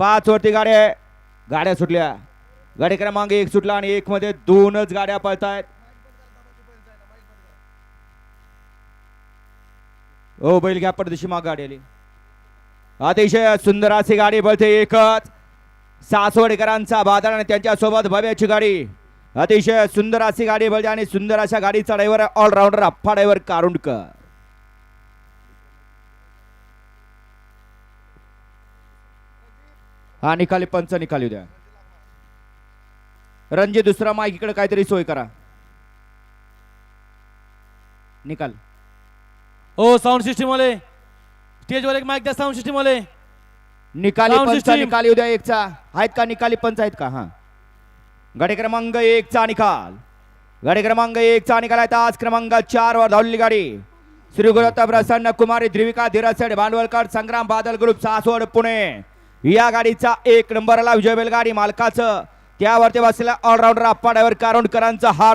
पाच वरती गाड्या गाड्या सुटल्या. गाडी क्रमांक एक सुटला आणि एक मध्ये दोनच गाड्या पळतायत. हो बैल घ्या परदेशी माग गाडी आली. अतिशय सुंदर अशी गाडी पळते एकच. सासवडकरांचा बाजार आणि त्यांच्यासोबत भव्याची गाडी. अतिशय सुंदर अशी गाडी पळते आणि सुंदर अशा गाडीचा driver allrounder Appa driver Karundkar. हा निकाली पंच निकाली द्या रणजी दुसरा माईक इकडे काहीतरी सोय करा. निकाल. हो साऊंड सिस्टीम वाले. स्टेजवर एक माईक द्या साऊंड सिस्टीम वाले. निकाली Sound पंच system. निकाली उद्या एकचा. आहेत का? निकाली पंच आहेत का? हा. गाडी क्रमांक एकचा निकाल. गाडी क्रमांक एकचा निकाल आहे. तास क्रमांक चार वर धावलेली गाडी. श्री गुरुता प्रसन्न कुमारी द्रिविका धीरसेड भांडवलकर संग्राम बादल ग्रुप सासवड पुणे. या गाडीचा एक नंबरला विजय बैलगाडी मालकाचं. त्यावरती बसलेला ऑलराऊंडर अप्पा डायव्हर कारोंडकरांचा हा